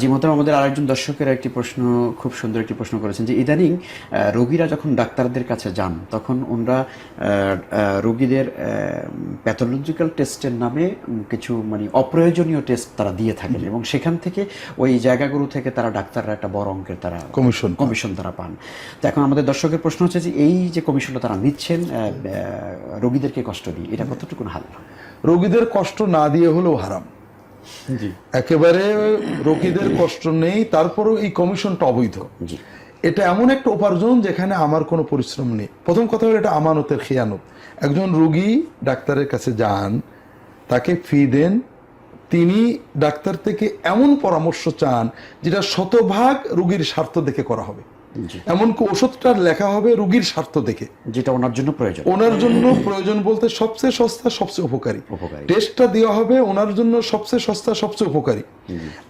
জি মোহতারাম আমাদের আরেকজন দর্শকের একটি প্রশ্ন খুব সুন্দর একটি প্রশ্ন করেছেন যে ইদানিং রোগীরা যখন ডাক্তারদের কাছে যান তখন ওনারা রোগীদের প্যাথোলজিক্যাল টেস্টের নামে কিছু মানে অপ্রয়োজনীয় টেস্ট তারা দিয়ে থাকেন এবং সেখান থেকে ওই জায়গাগুলো থেকে তারা ডাক্তাররা একটা বড় অঙ্কের তারা কমিশন কমিশন তারা পান। তো এখন আমাদের দর্শকের প্রশ্ন হচ্ছে যে এই যে কমিশনটা তারা নিচ্ছেন রোগীদেরকে কষ্ট দিয়ে এটা কতটুকু হাল? রোগীদের কষ্ট না দিয়ে হলেও হারাম। একেবারে রোগীদের কষ্ট নেই তারপরও এই কমিশনটা অবৈধ। এটা এমন একটা উপার্জন যেখানে আমার কোনো পরিশ্রম নেই। প্রথম কথা হলো এটা আমানতের খেয়ানত। একজন রোগী ডাক্তারের কাছে যান তাকে ফি দেন তিনি ডাক্তার থেকে এমন পরামর্শ চান যেটা শতভাগ রোগীর স্বার্থ দেখে করা হবে। এমনকি ওষুধটার লেখা হবে রোগীর স্বার্থ দেখে। যেটা ওনার জন্য প্রয়োজন। ওনার জন্য প্রয়োজন বলতে সবচেয়ে সস্তা সবচেয়ে উপকারী। টেস্টটা দেওয়া হবে ওনার জন্য সবচেয়ে সস্তা সবচেয়ে উপকারী।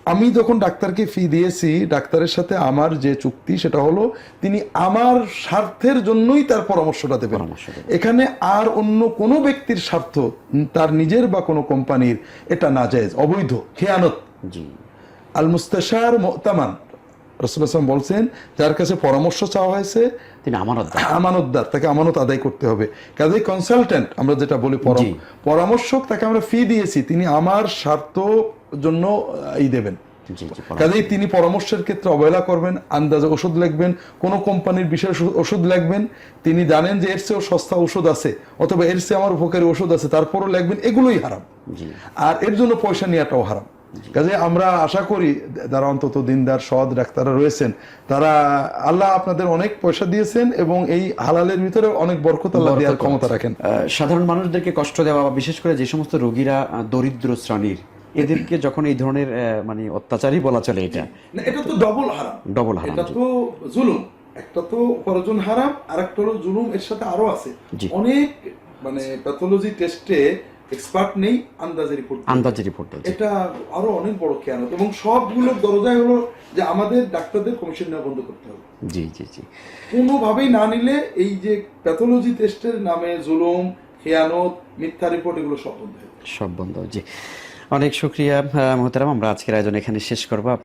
আমি যখন ডাক্তারকে ফি দিয়েছি ডাক্তারের সাথে আমার যে চুক্তি সেটা হলো তিনি আমার স্বার্থের জন্যই তার পরামর্শটা দেবেন। এখানে আর অন্য কোনো ব্যক্তির স্বার্থ তার নিজের বা কোনো কোম্পানির এটা না যায় অবৈধ খেয়ানত। জি। আল মুস্তাশার মোতামান। রসুলাম বলছেন যার কাছে পরামর্শ চাওয়া হয়েছে তিনি আমানত আমানতদার তাকে আমানত আদায় করতে হবে। কাজে কনসালটেন্ট আমরা যেটা বলি পরাম- পরামর্শক তাকে আমরা ফি দিয়েছি তিনি আমার স্বার্থ জন্য আহ, ই দেবেন। কাজেই তিনি পরামর্শের ক্ষেত্রে অবহেলা করবেন আন্দাজে ওষুধ লিখবেন কোন কোম্পানির বিশেষ ওষুধ লিখবেন তিনি জানেন যে এর চেয়েও সস্তা ওষুধ আছে অথবা এর চেয়ে আমার উপকারী ওষুধ আছে তারপরও লিখবেন এগুলোই হারাম। আর এর জন্য পয়সা নেওয়াটাও হারাম। কাজে আমরা আশা করি যারা অন্তত দিনদার সৎ ডাক্তাররা রয়েছেন তারা আল্লাহ আপনাদের অনেক পয়সা দিয়েছেন এবং এই হালালের ভিতরে অনেক বরকত আল্লাহ দেওয়ার ক্ষমতা রাখেন। সাধারণ মানুষদেরকে কষ্ট দেওয়া বা বিশেষ করে যে সমস্ত রোগীরা দরিদ্র শ্রেণির এদেরকে যখন এই ধরনের মানে অত্যাচারই বলা চলে এটা। এটা তো ডবল হারাম। ডবল হারাম এটা তো জুলুম। একটা তো উপার্জন হারাম আর একটা হলো জুলুম এর সাথে আরও আছে। অনেক মানে প্যাথোলজি টেস্টে এক্সপার্ট নেই আন্দাজে রিপোর্ট আন্দাজে রিপোর্ট এটা আরও অনেক বড় খেয়ানত। এবং সবগুলোর দরজায় হলো যে আমাদের ডাক্তারদের কমিশন নেওয়া বন্ধ করতে হবে। জি জি জি। কোনোভাবেই না নিলে এই যে প্যাথোলজি টেস্টের নামে জুলুম খেয়ানত মিথ্যা রিপোর্ট এগুলো সব বন্ধ সব বন্ধ জি। অনেক শুক্রিয়া মোহতারাম। আমরা আজকের আয়োজন এখানে শেষ করব।